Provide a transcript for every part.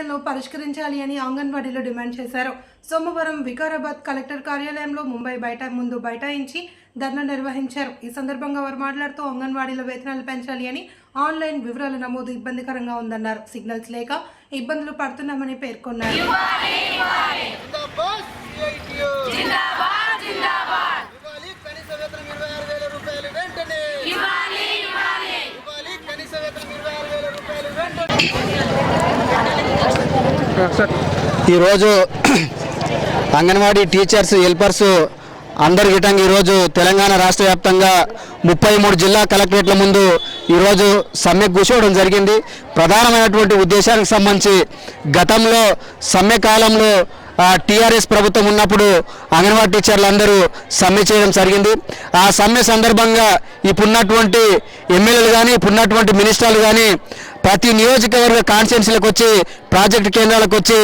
సమస్యలను పరిష్కరించాలి అని అంగన్వాడీలు డిమాండ్ చేశారు. సోమవారం వికారాబాద్ కలెక్టర్ కార్యాలయంలో ముంబై బయట ముందు బైఠాయించి ధర్నా నిర్వహించారు. ఈ సందర్భంగా వారు మాట్లాడుతూ అంగన్వాడీల వేతనాలు పెంచాలి అని ఆన్లైన్ వివరాల నమోదు ఇబ్బందికరంగా ఉందన్నారు. సిగ్నల్స్ లేక ఇబ్బందులు పడుతున్నామని పేర్కొన్నారు. ఈరోజు అంగన్వాడీ టీచర్స్ హెల్పర్స్ అందరి గిటంగా ఈరోజు తెలంగాణ రాష్ట్ర వ్యాప్తంగా ముప్పై మూడు జిల్లా కలెక్టరేట్ల ముందు ఈరోజు సమ్మె కూర్చోవడం జరిగింది. ప్రధానమైనటువంటి ఉద్దేశానికి సంబంధించి గతంలో సమ్మె కాలంలో టీఆర్ఎస్ ప్రభుత్వం ఉన్నప్పుడు అంగన్వాడీ టీచర్లు అందరూ సమ్మె చేయడం జరిగింది. ఆ సమ్మె సందర్భంగా ఇప్పుడున్నటువంటి ఎమ్మెల్యేలు కానీ ఇప్పుడున్నటువంటి మినిస్టర్లు కానీ ప్రతి నియోజకవర్గ కాన్స్టిట్యున్సీలకు వచ్చి ప్రాజెక్టు కేంద్రాలకు వచ్చి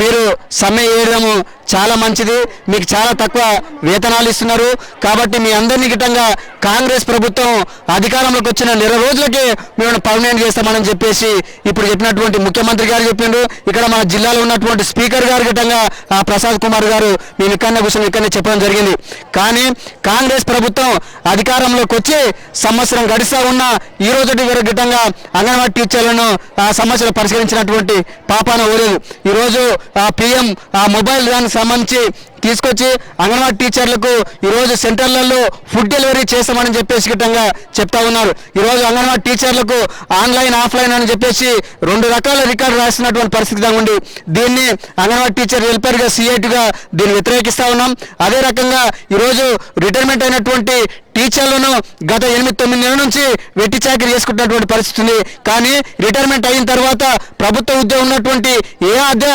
మీరు సమ్మె చేయడము చాలా మంచిది. మీకు చాలా తక్కువ వేతనాలు ఇస్తున్నారు. కాబట్టి మీ అందరినీ గిట్టంగా కాంగ్రెస్ ప్రభుత్వం అధికారంలోకి వచ్చిన నెల రోజులకే మేము పర్మనెంట్ చేస్తామని చెప్పేసి ఇప్పుడు చెప్పినటువంటి ముఖ్యమంత్రి గారు చెప్పిండు. ఇక్కడ మన జిల్లాలో ఉన్నటువంటి స్పీకర్ గారు గిట్టంగా ఆ ప్రసాద్ కుమార్ గారు మేము ఇక్కడనే కూర్చొని ఇక్కడనే చెప్పడం జరిగింది. కానీ కాంగ్రెస్ ప్రభుత్వం అధికారంలోకి వచ్చి సంవత్సరం గడిస్తా ఉన్న ఈ రోజు వరకు గిట్టంగా అంగన్వాడీ టీచర్లను ఆ సమస్యలు పరిష్కరించినటువంటి పాపాన ఓలేదు. ఈరోజు ఆ పిఎం ఆ మొబైల్ దానికి సంబంధించి తీసుకొచ్చి అంగన్వాడీ టీచర్లకు ఈరోజు సెంటర్లలో ఫుడ్ డెలివరీ చేస్తామని చెప్పేసి గిట్టంగా చెప్తా ఉన్నారు. ఈరోజు అంగన్వాడీ టీచర్లకు ఆన్లైన్ ఆఫ్లైన్ అని చెప్పేసి రెండు రకాల రికార్డు రాసినటువంటి పరిస్థితి ఉంది దీన్ని అంగన్వాడీ టీచర్ హెల్పర్గా సిఐటిగా దీన్ని వ్యతిరేకిస్తా ఉన్నాం. అదే రకంగా ఈరోజు రిటైర్మెంట్ అయినటువంటి టీచర్లను గత ఎనిమిది తొమ్మిది నెలల నుంచి వెట్టి చాకరీ చేసుకుంటున్నటువంటి పరిస్థితి ఉంది. కానీ రిటైర్మెంట్ అయిన తర్వాత ప్రభుత్వ ఉద్యోగం ఉన్నటువంటి ఏ అధ్యా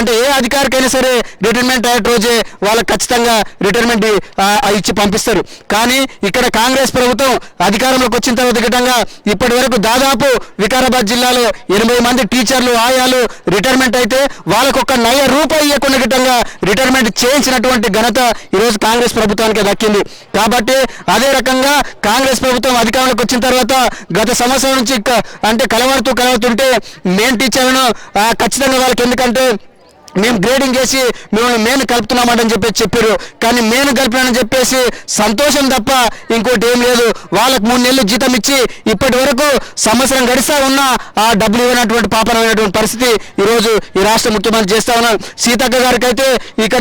అంటే ఏ అధికారికైనా సరే రిటైర్మెంట్ అయ్యే రోజే వాళ్ళకి ఖచ్చితంగా రిటైర్మెంట్ ఇచ్చి పంపిస్తారు. కానీ ఇక్కడ కాంగ్రెస్ ప్రభుత్వం అధికారంలోకి వచ్చిన తర్వాత ఘటంగా ఇప్పటి వరకు దాదాపు వికారాబాద్ జిల్లాలో ఎనభై మంది టీచర్లు ఆయాలు రిటైర్మెంట్ అయితే వాళ్ళకు ఒక నయ రూపాయి ఇవ్వకుండా ఘటంగా రిటైర్మెంట్ చేయించినటువంటి ఘనత ఈరోజు కాంగ్రెస్ ప్రభుత్వానికి దక్కింది. కాబట్టి అదే రకంగా కాంగ్రెస్ ప్రభుత్వం అధికారంలోకి వచ్చిన తర్వాత గత సంవత్సరం నుంచి క- అంటే కలవడుతూ కలవడుతుంటే నేను టీచర్లను ఖచ్చితంగా వాళ్ళకి ఎందుకంటే మేము గ్రేడింగ్ చేసి మిమ్మల్ని మేను కలుపుతున్నామని చెప్పేసి చెప్పారు. కానీ మేను కలిపినానని చెప్పేసి సంతోషం తప్ప ఇంకోటి ఏం లేదు. వాళ్ళకు మూడు నెలలు జీతం ఇచ్చి ఇప్పటి వరకు సంవత్సరం గడిస్తా ఉన్నా ఆ డబ్బులు ఇవ్వనటువంటి పాపనమైనటువంటి పరిస్థితి ఈరోజు ఈ రాష్ట్ర ముఖ్యమంత్రి చేస్తా ఉన్నారు సీతక్క గారికి అయితే ఇక్కడ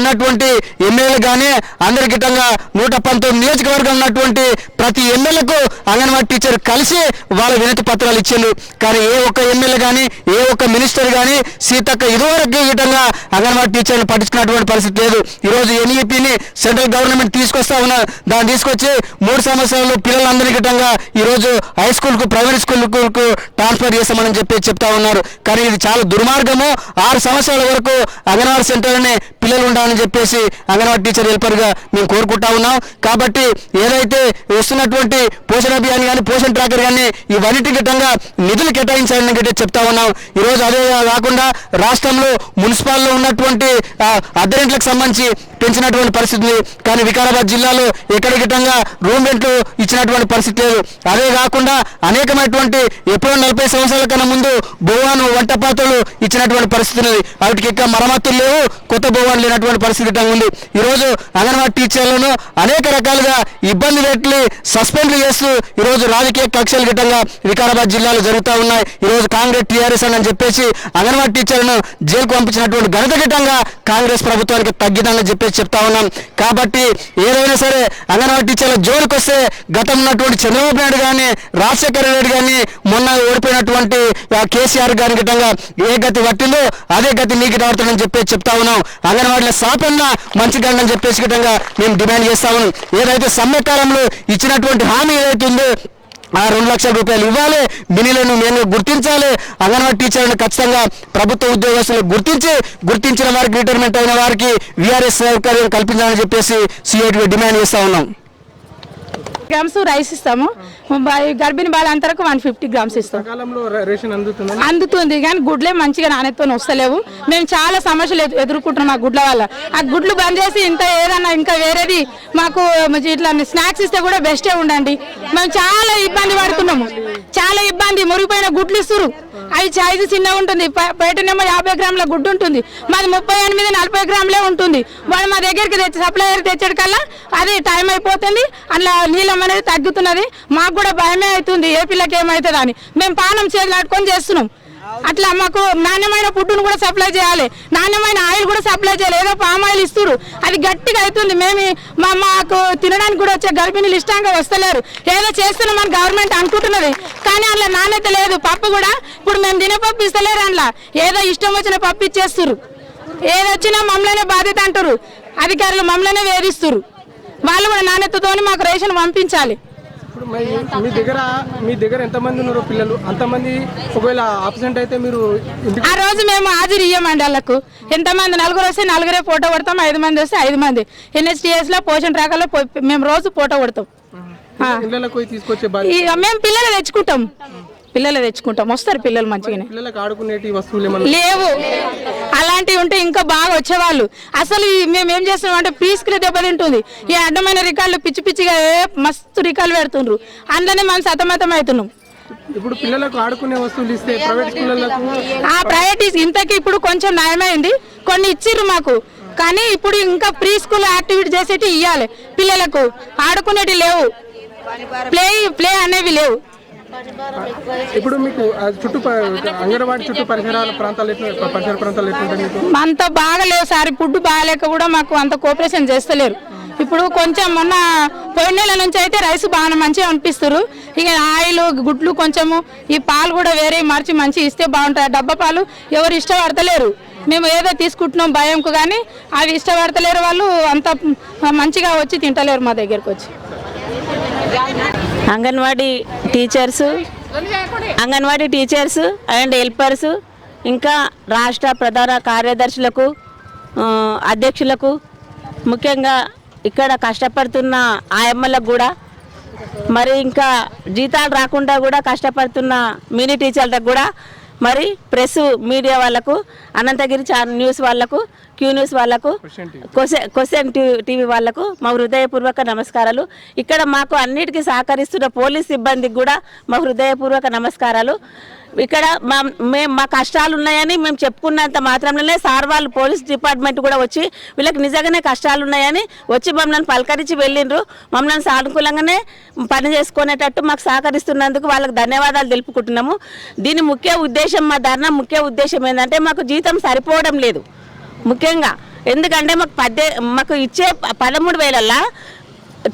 ఎమ్మెల్యేలు కానీ అందరికిటంగా నూట పంతొమ్మిది నియోజకవర్గం ఉన్నటువంటి ప్రతి ఎమ్మెల్యేకు అంగన్వాడీ టీచర్ కలిసి వాళ్ళ వినతి పత్రాలు ఇచ్చిండు. కానీ ఏ ఒక్క ఎమ్మెల్యే కానీ ఏ ఒక్క మినిస్టర్ కానీ సీతక్క ఇదివరకు విధంగా అంగన్వాడీ టీచర్లు పట్టించుకున్నటువంటి పరిస్థితి లేదు. ఈరోజు ఎన్ఈపిని సెంట్రల్ గవర్నమెంట్ తీసుకొస్తా ఉన్న దాన్ని తీసుకొచ్చి మూడు సంవత్సరాలు పిల్లలందరికీ గిట్టంగా ఈరోజు హై స్కూల్కు ప్రైవేట్ స్కూల్కు ట్రాన్స్ఫర్ చేస్తామని చెప్పి చెప్తా ఉన్నారు. కానీ ఇది చాలా దుర్మార్గము. ఆరు సంవత్సరాల వరకు అంగన్వాడీ సెంటర్లోనే పిల్లలు ఉండాలని చెప్పేసి అంగన్వాడీ టీచర్ హెల్పర్గా మేము కోరుకుంటా ఉన్నాం. కాబట్టి ఏదైతే వస్తున్నటువంటి పోషణ అభియాన్ కానీ పోషణ ట్రాకర్ కానీ ఇవన్నిటి గిట్టంగా నిధులు కేటాయించాలని గిట్ట చెప్తా ఉన్నాం. ఈరోజు అదే కాకుండా రాష్ట్రంలో మున్సిపాల్లో ఉన్నటువంటి ఆ, సంబంధించి పెంచినటువంటి పరిస్థితి ఉంది కానీ వికారాబాద్ జిల్లాలో ఎక్కడ గిట్టంగా రూమ్ రెంట్లు ఇచ్చినటువంటి పరిస్థితి లేదు. అదే కాకుండా అనేకమైనటువంటి ఎప్పుడో నలభై సంవత్సరాల కన్నా ముందు భువాను వంట పాత్రలు ఇచ్చినటువంటి పరిస్థితి ఉంది వాటికి ఇంకా మరమ్మతులు లేవు. కొత్త భువాన్ లేనటువంటి పరిస్థితి గిట్టంగా ఉంది. ఈరోజు అంగన్వాడీ టీచర్లను అనేక రకాలుగా ఇబ్బంది పెట్టి సస్పెండ్ చేస్తూ ఈరోజు రాజకీయ కక్షలు గిట్టంగా వికారాబాద్ జిల్లాలో జరుగుతూ ఉన్నాయి. ఈరోజు కాంగ్రెస్ టీఆర్ఎస్ అని చెప్పేసి అంగన్వాడీ టీచర్లను జైలుకు పంపించినటువంటి ఘనత గిట్టంగా కాంగ్రెస్ ప్రభుత్వానికి తగ్గిదని చెప్పేసి చెప్తా ఉన్నాం. కాబట్టి ఏదైనా సరే అంగన్వాడీ టీచర్ల జోలికి వస్తే గతం ఉన్నటువంటి చంద్రబాబు నాయుడు కానీ రాజశేఖర రెడ్డి కానీ మొన్న ఓడిపోయినటువంటి కేసీఆర్ గారి గిట్టంగా ఏ గతి పట్టిందో అదే గతి నీకు పడుతుందని చెప్పేసి చెప్తా ఉన్నాం. అంగన్వాడీలో సాపన్న మంచి గండని చెప్పేసి గిట్టంగా మేము డిమాండ్ చేస్తా ఉన్నాం. ఏదైతే సమ్మె కాలంలో ఇచ్చినటువంటి హామీ ఏదైతే ఉందో ఆ రెండు లక్షల రూపాయలు ఇవ్వాలి. మినీలను మేము గుర్తించాలి. అంగన్వాడీ టీచర్లను ఖచ్చితంగా ప్రభుత్వ ఉద్యోగస్తులు గుర్తించి గుర్తించిన వారికి రిటైర్మెంట్ అయిన వారికి వీఆర్ఎస్ సౌకర్యం కల్పించాలని చెప్పేసి సిఐటి డిమాండ్ చేస్తూ ఉన్నాం. గ్రామ్స్ రైస్ ఇస్తాము. గర్భిణీ బాలంతరకు వన్ ఫిఫ్టీ గ్రామ్స్ ఇస్తాం. అందుతుందా? కానీ గుడ్లే మంచిగా నాణ్యతతో వస్తలేవు. మేము చాలా సమస్యలు ఎదు- ఎదుర్కొంటున్నాం ఆ గుడ్ల వల్ల. ఆ గుడ్లు బంద్ చేసి ఇంత ఏదన్నా ఇంకా వేరేది మాకు ఇట్లా స్నాక్స్ ఇస్తే కూడా బెస్టే ఉండండి. మేము చాలా ఇబ్బంది పడుతున్నాము. చాలా ఇబ్బంది మురిగిపోయిన గుడ్లు ఇస్తురు అవి సైజు చిన్నగా ఉంటుంది. బయటనేమో యాభై గ్రాముల గుడ్డు ఉంటుంది. మాది ముప్పై ఎనిమిది నలభై గ్రాములే ఉంటుంది. వాళ్ళు మా దగ్గరికి తెచ్చి సప్లయర్ తెచ్చాడు కల్లా అది టైం అయిపోతుంది. అట్లా నీళ్ళం అనేది తగ్గుతున్నది. మాకు కూడా భయమే అవుతుంది. ఏ పిల్లకి ఏమవుతుంది అని మేము పానం చేతులు అట్టుకొని చేస్తున్నాం. అట్లా మాకు నాణ్యమైన ఫుడ్ను కూడా సప్లై చేయాలి. నాణ్యమైన ఆయిల్ కూడా సప్లై చేయాలి. ఏదో పామ్ ఆయిల్ ఇస్తారు అది గట్టిగా అవుతుంది. మేము మా మాకు తినడానికి కూడా వచ్చే గర్భిణీలు ఇష్టంగా వస్తలేరు. ఏదో చేస్తున్నామని గవర్నమెంట్ అనుకుంటున్నది. కానీ అందులో నాణ్యత లేదు. పప్పు కూడా ఇప్పుడు మేము తినే పప్పు ఇస్తలేరు అందులో. ఏదో ఇష్టం వచ్చిన పప్పు ఇచ్చేస్తారు ఏదొచ్చినా మమ్మల్నే బాధ్యత అంటారు అధికారులు మమ్మల్నే వేధిస్తారు వాళ్ళు కూడా నాణ్యతతోని మాకు రేషన్ పంపించాలి. ఇప్పుడు మీ దగ్గర మీ దగ్గర ఎంతమంది ఉన్నారు పిల్లలు? అంతమంది ఒకవేళ ఆబ్సెంట్ అయితే మీరు ఆ రోజు మేము హాజరు ఇయ్యమండి వాళ్ళకు. ఎంతమంది? నలుగురు వస్తే నలుగురే ఫోటో కొడతాం ఐదు మంది వస్తే ఐదు మంది. ఎన్హెచ్డిఎస్లో పోషణ రాకలో మేము రోజు ఫోటో కొడతాం. ఇక మేము పిల్లలు తెచ్చుకుంటాం. పిల్లలు తెచ్చుకుంటాం. వస్తారు పిల్లలు మంచిగానే. పిల్లలకు ఆడుకునేటి వస్తువులు ఏమన్నా లేవు. అలాంటివి ఉంటే ఇంకా బాగా వచ్చేవాళ్ళు. అసలు ఈ మేము ఏం చేస్తున్నాం అంటే పీస్కి దెబ్బతింటుంది ఈ అడ్డమైన రికార్డులు పిచ్చి పిచ్చిగా ఏ మస్తు రికార్డులు పెడుతుండ్రు. అందులోనే మనం సతమతం అవుతున్నాం. ఇప్పుడు పిల్లలకు ఆడుకునే వస్తువులు ఇస్తే ప్రైవేట్ స్కూళ్ళకు ఆ ప్రయారిటీస్ ఇంతకి ఇప్పుడు కొంచెం న్యాయమైంది. కొన్ని ఇచ్చిర్రు మాకు. కానీ ఇప్పుడు ఇంకా ప్రీ స్కూల్ యాక్టివిటీ చేసేటి ఇవ్వాలి పిల్లలకు. ఆడుకునేటి లేవు. ప్లే ప్లే అనేవి లేవు. ఇప్పుడు మీకు చుట్టూ అంగన్వాడీ చుట్టూ పరిసరాల ప్రాంతాలు పరిసర ప్రాంతాలు ఎట్లుంటాయి అంత బాగలేవు సార్ ఫుడ్ బాగాలేక కూడా మాకు అంత కోఆపరేషన్ చేస్తలేరు. ఇప్పుడు కొంచెం మొన్న పోయిన నెల నుంచి అయితే రైస్ బాగా మంచిగా అనిపిస్తారు ఇక ఆయిల్ గుడ్లు కొంచెము ఈ పాలు కూడా వేరే మార్చి మంచి ఇస్తే బాగుంటాయి. డబ్బా పాలు ఎవరు ఇష్టపడతలేరు. మేము ఏదో తీసుకుంటున్నాం భయంకు కానీ అవి ఇష్టపడతలేరు వాళ్ళు అంత మంచిగా వచ్చి తింటలేరు మా దగ్గరకు వచ్చి. Anganwadi teachers anganwadi teachers and helpers ఇంకా రాష్ట్ర ప్రధాన కార్యదర్శులకు అధ్యక్షులకు ముఖ్యంగా ఇక్కడ కష్టపడుతున్న ఆయమ్మలకు కూడా మరి ఇంకా జీతాలు రాకుండా కూడా కష్టపడుతున్న మినీ టీచర్లకు కూడా మరి ప్రెస్ మీడియా వాళ్ళకు అనంతగిరి ఛానల్ న్యూస్ వాళ్ళకు క్యూ న్యూస్ వాళ్ళకు క్వశ్చన్ క్వశ్చన్ టీవీ వాళ్ళకు మా హృదయపూర్వక నమస్కారాలు. ఇక్కడ మాకు అన్నిటికీ సహకరిస్తున్న పోలీస్ సిబ్బందికి కూడా మా హృదయపూర్వక నమస్కారాలు. ఇక్కడ మా మేము మా కష్టాలు ఉన్నాయని మేము చెప్పుకున్నంత మాత్రంలోనే సార్ వాళ్ళు పోలీస్ డిపార్ట్మెంట్ కూడా వచ్చి వీళ్ళకి నిజంగానే కష్టాలు ఉన్నాయని వచ్చి మమ్మల్ని పలకరించి వెళ్ళిండ్రు. మమ్మల్ని సానుకూలంగానే పని చేసుకునేటట్టు మాకు సహకరిస్తున్నందుకు వాళ్ళకి ధన్యవాదాలు తెలుపుకుంటున్నాము. దీని ముఖ్య ఉద్దేశం మా ధర్నా ముఖ్య ఉద్దేశం ఏంటంటే మాకు జీతం సరిపోవడం లేదు. ముఖ్యంగా. ఎందుకంటే మాకు పద్దె మాకు ఇచ్చే పదమూడు వేలల్లా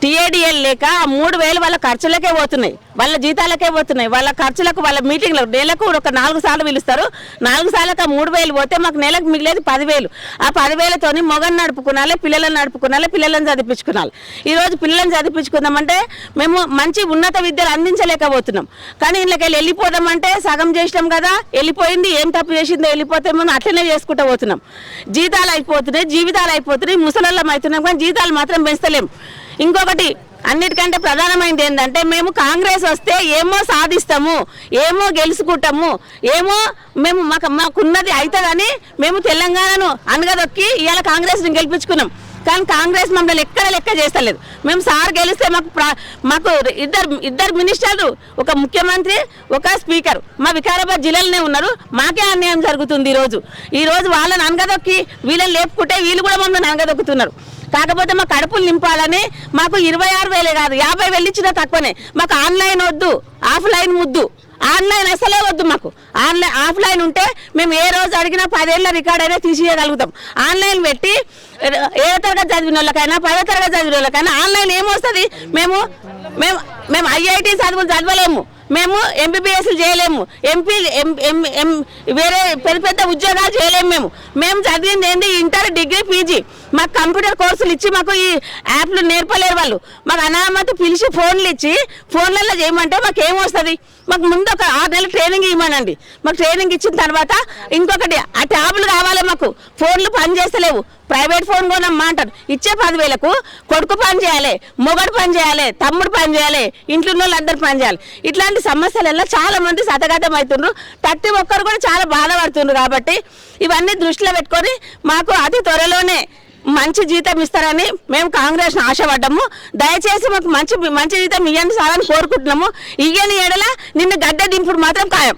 టీఏడిఎల్ లేక ఆ మూడు వేలు వాళ్ళ ఖర్చులకే పోతున్నాయి. వాళ్ళ జీతాలకే పోతున్నాయి. వాళ్ళ ఖర్చులకు వాళ్ళ మీటింగ్లకు నెలకు ఒక నాలుగు సార్లు పిలుస్తారు. నాలుగు సార్లకు ఆ మూడు వేలు పోతే మాకు నెలకు మిగిలేదు పదివేలు. ఆ పదివేలతోని మొగన్ నడుపుకున్నాలి పిల్లలను నడుపుకున్నాలి పిల్లలను చదివించుకున్నాలి ఈరోజు పిల్లలను చదివించుకుందామంటే మేము మంచి ఉన్నత విద్యలు అందించలేకపోతున్నాం. కానీ ఇళ్ళకి వెళ్ళి వెళ్ళిపోదామంటే సగం చేసినాం కదా వెళ్ళిపోయింది. ఏం తప్పు చేసిందో వెళ్ళిపోతే మనం అట్లనే చేసుకుంటూ పోతున్నాం. జీతాలు అయిపోతున్నాయి జీవితాలు అయిపోతున్నాయి ముసలల్లం అవుతున్నాం. కానీ జీతాలు మాత్రం పెంచలేం. ఇంకొకటి అన్నిటికంటే ప్రధానమైనది ఏంటంటే మేము కాంగ్రెస్ వస్తే ఏమో సాధిస్తాము ఏమో గెలుచుకుంటాము ఏమో మేము మాకు మాకున్నది అవుతుందని మేము తెలంగాణను అనగదొక్కి ఇవాళ కాంగ్రెస్ని గెలిపించుకున్నాం. కానీ కాంగ్రెస్ మమ్మల్ని ఎక్కడ లెక్క చేస్తలేదు. మేము సార్ గెలిస్తే మాకు మాకు ఇద్దరు ఇద్దరు మినిస్టర్లు ఒక ముఖ్యమంత్రి ఒక స్పీకర్. మా వికారాబాద్ జిల్లాలోనే ఉన్నారు. మాకే అన్యాయం జరుగుతుంది ఈరోజు. ఈరోజు వాళ్ళని అనగదొక్కి వీళ్ళని లేపుకుంటే వీళ్ళు కూడా మమ్మల్ని అనగదొక్కుతున్నారు. కాకపోతే మా కడుపులు నింపాలని మాకు ఇరవై ఆరు వేలే కాదు యాభై వేలు ఇచ్చినా తక్కువనే. మాకు ఆన్లైన్ వద్దు ఆఫ్లైన్ ముద్దు. ఆన్లైన్ అసలే వద్దు మాకు. ఆన్లైన్ ఆఫ్లైన్ ఉంటే మేము ఏ రోజు అడిగినా పదేళ్ళ రికార్డ్ అయినా తీసేయగలుగుతాం. ఆన్లైన్ పెట్టి ఏ తరగతి చదివిన వాళ్ళకైనా పదో తరగతి చదివిన వాళ్ళకైనా ఆన్లైన్ ఏమొస్తుంది? మేము మేము మేము ఐఐటి చదువులు చదవలేము. మేము ఎంబీబీఎస్లు చేయలేము. ఎంపీ ఎం వేరే పెద్ద పెద్ద ఉద్యోగాలు చేయలేము మేము. మేము చదివింది ఏంటి ఇంటర్ డిగ్రీ పీజీ. మాకు కంప్యూటర్ కోర్సులు ఇచ్చి మాకు ఈ యాప్లు నేర్పలేరు వాళ్ళు. మాకు అనామతి పిలిచి ఫోన్లు ఇచ్చి ఫోన్లలో చేయమంటే మాకు ఏమొస్తుంది మాకు ముందు ఒక ఆరు నెలలు ట్రైనింగ్ ఇవ్వమనండి మాకు ట్రైనింగ్ ఇచ్చిన తర్వాత ఇంకొకటి ఆ ట్యాబ్లు కావాలి మాకు. ఫోన్లు పని చేస్తలేవు ప్రైవేట్ ఫోన్ కొనమ్మా అంటారు. ఇచ్చే పదివేలకు కొడుకు పని చేయాలి మొగడు పని చేయాలి తమ్ముడు పని చేయాలి ఇంట్లో ఉన్న వాళ్ళందరూ పని చేయాలి. ఇట్లాంటి సమస్యలలో చాలా మంది సతగతం అవుతుండ్రు ప్రతి ఒక్కరు కూడా చాలా బాధపడుతుండ్రు కాబట్టి ఇవన్నీ దృష్టిలో పెట్టుకొని మాకు అతి త్వరలోనే మంచి జీతం ఇస్తారని మేము కాంగ్రెస్ ఆశపడ్డాము. దయచేసి మాకు మంచి మంచి జీతం ఇవ్వండి సార్ అని కోరుకుంటున్నాము. ఇయ్యని ఎడల నిన్ను గడ్డ దింపుడు మాత్రం ఖాయం.